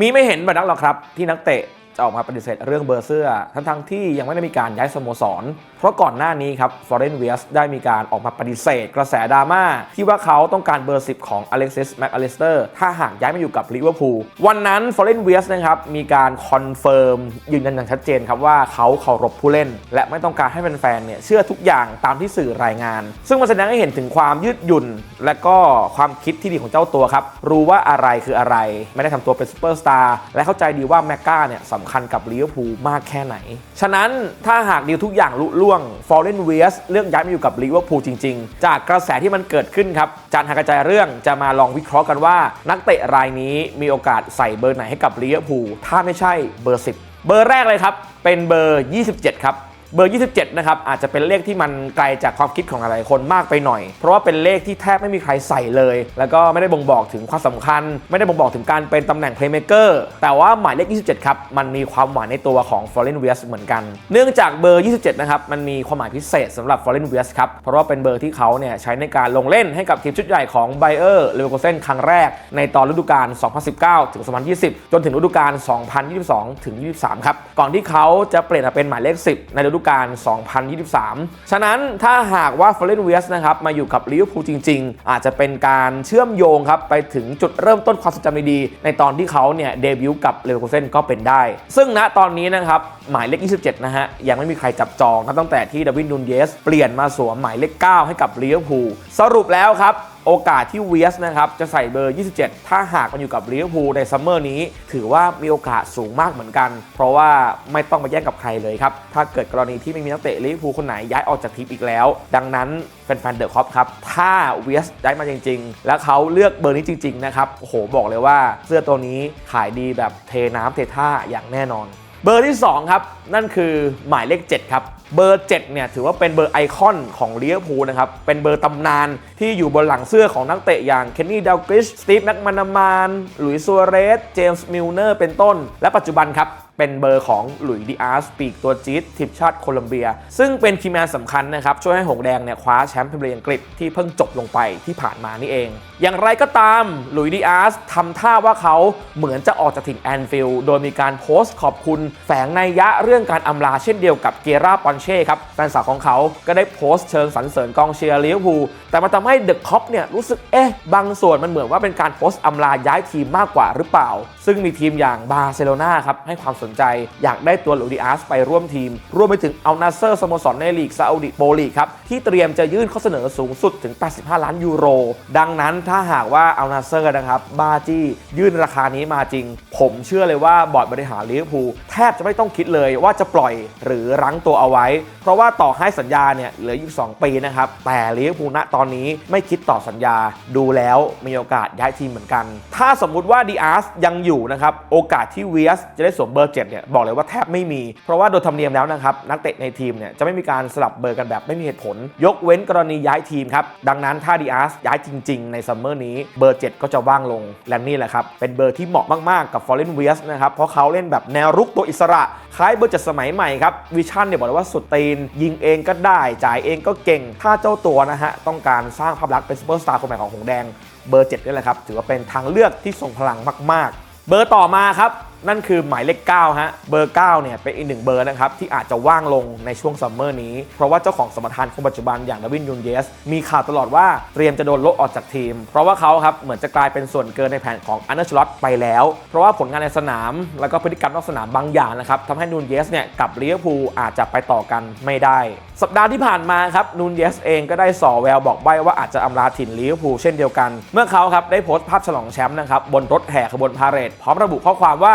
มีไม่เห็นแบบนั้นหรอกครับ ที่นักเตะ จะออกมาปฏิเสธเรื่องเบอร์เสื้อ ทั้งทั้งๆที่ยังไม่ได้มีการย้ายสโมสร เพราะก่อนหน้านี้ครับฟอร์เรนเวียสได้มีการออกมาปฏิเสธ กระแสดราม่าที่ว่าเขาต้องการเบอร์ 10 ของอเล็กซิสแมคอลิสเตอร์ถ้าหากย้ายมาอยู่กับลิเวอร์พูลวันนั้นฟอร์เรนเวียสนะครับมีการคอนเฟิร์มยืนยันอย่างชัดเจนครับว่าเขาเคารพผู้เล่น และไม่ต้องการให้แฟนๆเนี่ยเชื่อทุกอย่างตามที่สื่อรายงาน ซึ่งมันแสดงให้เห็นถึงความยืดหยุ่น และก็ความคิดที่ดีของเจ้าตัวครับรู้ว่าอะไรคืออะไร ไม่ได้ทำตัวเป็นซูเปอร์สตาร์และเข้าใจดีว่าแมกกาเนี่ยสำคัญกับลิเวอร์พูลมากแค่ไหน ฉะนั้นถ้าหากดีลทุกอย่างลุล่วงฟอร์เรนเวียสเรื่องย้ายมาอยู่กับลิเวอร์พูลจริง ๆ จากกระแสที่มันเกิดขึ้นครับจานหากระจายเรื่องจะมาลองวิเคราะห์กันว่า นักเตะรายนี้มีโอกาสใส่เบอร์ไหนให้กับลิเวอร์พูลถ้าไม่ใช่เบอร์ 10 เบอร์แรกเลยครับเป็นเบอร์ 27 ครับ เบอร์ 27 นะครับ อาจจะเป็นเลขที่มันไกลจากความคิดของหลายคนมากไปหน่อย เพราะว่าเป็นเลขที่แทบไม่มีใครใส่เลย แล้วก็ไม่ได้บ่งบอกถึงความสำคัญ ไม่ได้บ่งบอกถึงการเป็นตำแหน่ง playmaker แต่ว่าหมายเลข 27 ครับ มันมีความหมายในตัวของ Foreign West เหมือนกัน เนื่องจากเบอร์ 27 นะครับ มันมีความหมายพิเศษสำหรับ Foreign West ครับ เพราะว่าเป็นเบอร์ที่เขาเนี่ยใช้ในการลงเล่นให้กับทีมชุดใหญ่ของ Bayer Leverkusen ครั้งแรก ในตอนฤดูกาล 2019 ถึง 2020 จนถึงฤดูกาล 2022 ถึง 23 ครับ ก่อนที่เขาจะเปลี่ยนมาเป็นหมายเลข 10 ในฤดูกาล 2023 ฉะนั้นถ้าหากว่า f o r e n w e s t นะครับมาอยู่กับลิเวอร์พูลจริง ๆ อาจจะเป็นการเชื่อมโยงครับไปถึงจุดเริ่มต้นความทรงจำดีๆในตอนที่เขาเนี่ยเดบิวต์กับเลเวอร์คูเซนก็เป็นได้ ซึ่งณตอนนี้นะครับหมายเลข 27 นะฮะ ยังไม่มีใครจับจองครับตั้งแต่ที่ดาวินนูนเยส เปลี่ยนมาสวมหมายเลข 9 ให้กับลิเวอร์พูลสรุปแล้วครับ โอกาสที่เวียสนะครับจะใส่เบอร์ 27 ถ้าหากมันอยู่กับลิเวอร์พูลในซัมเมอร์นี้ ถือว่ามีโอกาสสูงมากเหมือนกัน เพราะว่าไม่ต้องมาแย่งกับใครเลยครับ ถ้าเกิดกรณีที่ไม่มีนักเตะลิเวอร์พูลคนไหนย้ายออกจากทีมอีกแล้ว ดังนั้นแฟนๆเดอะคอปครับ ถ้าเวียสย้ายมาจริง ๆ แล้วเขาเลือกเบอร์นี้จริง ๆ นะครับโอ้โหบอกเลยว่าเสื้อตัวนี้ขายดีแบบเทน้ำเทท่าอย่างแน่นอน เบอร์ที่2ครับนั่นคือหมายเลข7ครับ เบอร์7เนี่ยถือว่าเป็นเบอร์ไอคอนของเวอร์พูลนะครับ เป็นเบอร์ตำนานที่อยู่บนหลังเสื้อของนักเตะอย่างเคนนี่ดาวกริชสตีฟแม็กมานามาน หลุยส์ซัวเรส เจมส์มิลเนอร์ เป็นต้น และปัจจุบันครับ เป็นเบอร์ของหลุยส์ดิอาสปีกตัวจี๊ดทีมชาติโคลอมเบีย ซึ่งเป็นคีย์แมนสำคัญนะครับ ช่วยให้หงแดงเนี่ยคว้าแชมป์พรีเมียร์อังกฤษที่เพิ่งจบลงไปที่ผ่านมานี่เอง อย่างไรก็ตามหลุยส์ดิอาสทำท่าว่าเขาเหมือนจะออกจากถิ่นแอนฟิลด์โดยมีการโพสต์ขอบคุณ แฝงในยะเรื่องการอำลาเช่นเดียวกับเกราปอนเช่ครับแฟนสาวของเขาก็ได้โพสต์เชิงสรรเสริญกองเชียร์ลิเวอร์พูลแต่มันทำให้เดอะคอปเนี่ยรู้สึกเอ๊ะบางส่วนมันเหมือนว่าเป็นการโพสต์อำลาย้ายทีมมากกว่าหรือเปล่า ซึ่งมีทีมอย่างบาร์เซโลนาครับให้ความสนใจ อยากได้ตัวลุยส์ดิอาสไปร่วมทีม รวมไปถึงเอัลนาเซอร์สโมสรในลีกซาอุดิโปรลีครับ ที่เตรียมจะยื่นข้อเสนอสูงสุดถึง 85 ล้านยูโร ดังนั้นถ้าหากว่าเอัลนาเซอร์นะครับบาจี้ยื่นราคานี้มาจริง ผมเชื่อเลยว่าบอร์ดบริหารลิเวอร์พูลแทบจะไม่ต้องคิดเลยว่าจะปล่อยหรือรั้งตัวเอาไว้ เพราะว่าต่อให้สัญญาเนี่ยเหลืออยู่2ปีนะครับแต่ลิเวอร์พูลณตอนนี้ไม่คิดต่อสัญญาดูแล้วมีโอกาสย้ายทีมเหมือนกัน ถ้าสมมุติว่าดีอาร์สยังอยู่นะครับโอกาสที่เวียสจะได้สวมเบอร์7เนี่ยบอกเลยว่าแทบไม่มี เพราะว่าโดยธรรมเนียมแล้วนะครับนักเตะในทีมเนี่ยจะไม่มีการสลับเบอร์กันแบบไม่มีเหตุผล ยกเว้นกรณีย้ายทีมครับ ดังนั้นถ้าดีอาร์สย้ายจริง ๆ ในซัมเมอร์นี้เบอร์ 7 ก็จะว่างลง และนี่แหละครับเป็นเบอร์ที่เหมาะมากๆกับฟอร์เรนเวียสนะครับเพราะเขาเล่นแบบแนวรุกตัวอิสระ คล้ายเบอร์เจ็ดสมัยใหม่ครับวิชั่นเนี่ยบอกเลยว่าสุดตีน ยิงเองก็ได้จ่ายเองก็เก่ง ถ้าเจ้าตัวนะฮะต้องการสร้างภาพลักษณ์เป็นซูเปอร์สตาร์คนใหม่ของหงแดงเบอร์7นี่แหละครับถือว่าเป็นทางเลือกที่ทรงพลังมาก ๆ เบอร์ต่อมาครับ นั่นคือหมายเลข9ฮะเบอร์9เนี่ยเป็นอีกหนึ่งเบอร์นะครับที่อาจจะว่างลงในช่วงซัมเมอร์นี้ เพราะว่าเจ้าของสมรทานคนปัจจุบันอย่างดาวินยูนเยส มีข่าวตลอดว่าเตรียมจะโดนละออกจากทีม เพราะว่าเขาครับเหมือนจะกลายเป็นส่วนเกินในแผนของอันเดอร์ชลอตไปแล้ว เพราะว่าผลงานในสนาม แล้วก็พฤติกรรมนอกสนามบางอย่างนะครับทำให้นูนเยสเนี่ยกับลิเวอร์พูลอาจจะไปต่อกันไม่ได้ สัปดาห์ที่ผ่านมาครับนูนเยสเองก็ได้ส่อแววบอกใบ้ว่าอาจจะอำลาถิ่นลิเวอร์พูลเช่นเดียวกัน เมื่อเขาครับได้โพสต์ภาพฉลองแชมป์นะครับบนรถแห่ขบวนพาเหรดพร้อมระบุข้อความว่า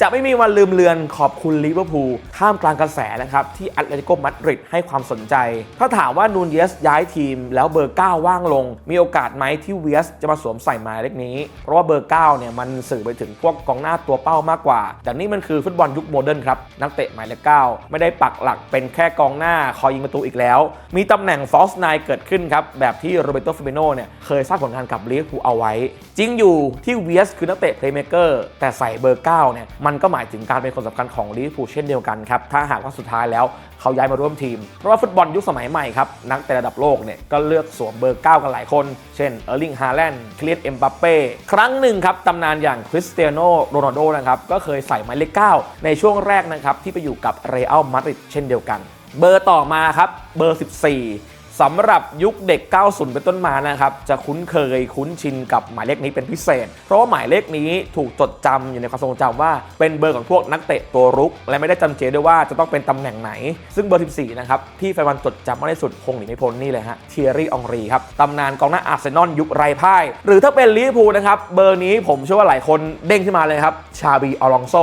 จะไม่มีวันลืมเลือนขอบคุณลิเวอร์พูลท่ามกลางกระแสนะครับที่แอตเลติโกมาดริดให้ความสนใจ ถ้าถามว่านูนเยสย้ายทีม แล้วเบอร์ 9 ว่างลง มีโอกาสไหมที่เวสจะมาสวมใส่หมายเลขนี้ เพราะว่าเบอร์ 9 เนี่ยมันสื่อไปถึงพวกกองหน้าตัวเป้ามากกว่า แต่นี่มันคือฟุตบอลยุคโมเดิร์นครับนักเตะหมายเลข 9 ไม่ได้ปักหลักเป็นแค่กองหน้าคอยยิงประตูอีกแล้ว มีตำแหน่งฟอสไนเกิดขึ้นครับแบบที่โรเบโตฟิเมโนเนี่ยเคยสร้างผลงานกับลิเวอร์พูลเอาไว้ จริงอยู่ที่เวสคือนักเตะเพลย์เมเกอร์แต่ใส่เบอร์9เนี่ยมันก็หมายถึงการเป็นคนสำคัญของลิเวอร์พูลเช่นเดียวกันครับ ถ้าหากว่าสุดท้ายแล้วเขาย้ายมาร่วมทีม เพราะว่าฟุตบอลยุคสมัยใหม่ครับ นักเตะระดับโลกเนี่ยก็เลือกสวมเบอร์ 9 กันหลายคน เช่นเออร์ลิงฮาแลนด์คลียร์เอ็มบัปเป้ ครั้งหนึ่งครับตำนานอย่างคริสเตียโนโรนัลโดนะครับก็เคยใส่หมายเลข 9 ในช่วงแรกนะครับที่ไปอยู่กับเรอัลมาดริดเช่นเดียวกัน เบอร์ต่อมาครับเบอร์ 14 สำหรับยุคเด็ก 90 เป็นต้นมานะครับ จะคุ้นเคยคุ้นชินกับหมายเลขนี้เป็นพิเศษ เพราะว่าหมายเลขนี้ถูกจดจำอยู่ในความทรงจำว่า เป็นเบอร์ของพวกนักเตะตัวรุก และไม่ได้จำเจด้วยว่าจะต้องเป็นตำแหน่งไหน ซึ่งเบอร์ 14 นะครับ ที่แฟนบอลจดจำมากที่สุดคงหนีไม่พ้นนี่เลยฮะเทียรี่องรีครับตำนานกองหน้าอาร์เซนอลยุคไร้พ่าย หรือถ้าเป็นลิเวอร์พูลนะครับเบอร์นี้ผมเชื่อว่าหลายคนเด้งขึ้นมาเลยครับชาบีอลองโซ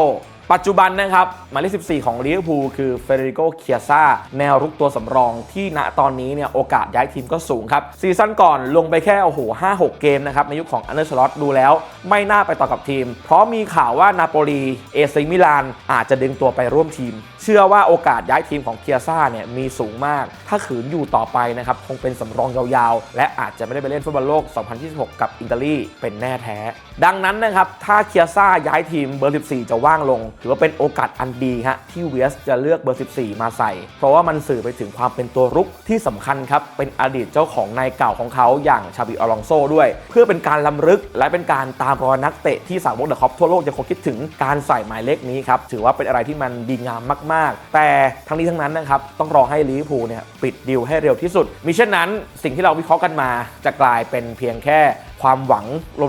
ปัจจุบันนะครับหมายเลข 14 ของลิเวอร์พูลคือเฟเดริโกเคียซาแนวรุกตัวสำรองที่ณตอนนี้เนี่ยโอกาสย้ายทีมก็สูงครับ ซีซั่นก่อนลงไปแค่โอ้โห5-6 เกมนะครับ ในยุคของอันเดอร์สล็อตดูแล้ว ไม่น่าไปต่อกับทีม เพราะมีข่าวว่านาโปลีเอซิมิลานอาจจะดึงตัวไปร่วมทีมเชื่อว่าโอกาสย้ายทีมของเคียซ่าเนี่ยมีสูงมาก ถ้าขืนอยู่ต่อไปนะครับ คงเป็นสำรองยาวๆ และอาจจะไม่ได้ไปเล่นฟุตบอลโลก 2026 กับอิตาลีเป็นแน่แท้ ดังนั้นนะครับ ถ้าเคียซ่าย้ายทีมเบอร์ 14 จะว่างลง ถือว่าเป็นโอกาสอันดีฮะที่เวสจะเลือกเบอร์ 14 มาใส่ เพราะว่ามันสื่อไปถึงความเป็นตัวรุกที่สำคัญครับ เป็นอดีตเจ้าของนายเก่าของเขาอย่างชาบิอลองโซด้วย เพื่อเป็นการล้ำลึกและเป็นการตามรอยนักเตะที่สาวกเดอะคอปทั่วโลกยังคงคิดถึงการใส่หมายเลขนี้ครับถือว่าเป็นอะไรที่มันดีงามมากๆ แต่ทั้งนี้ทั้งนั้นนะครับต้องรอให้ลิเวอร์พูลเนี่ยปิดดีลให้เร็วที่สุดมิเช่นนั้นสิ่งที่เราวิเคราะห์กันมาจะกลายเป็นเพียงแค่ ความหวัง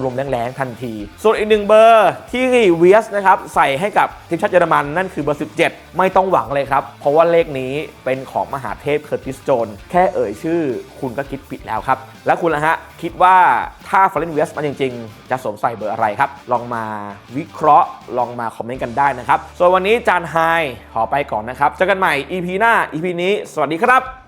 ลมๆแรงๆทันที ส่วนอีกหนึ่งเบอร์ที่เวียสนะครับใส่ให้กับทีมชาติเยอรมันนั่นคือเบอร์ 17 ไม่ต้องหวังเลยครับ เพราะว่าเลขนี้เป็นของมหาเทพเคอร์ติสโจน แค่เอ่ยชื่อคุณก็คิดผิดแล้วครับ แล้วคุณละฮะ คิดว่าถ้าฟลอร์เรนเวียสมาจริงๆ จะสวมใส่เบอร์อะไรครับ ลองมาวิเคราะห์ลองมาคอมเมนต์กันได้นะครับส่วนวันนี้จานไฮขอไปก่อนนะครับเจอกันใหม่ EP หน้า EP นี้ สวัสดีครับ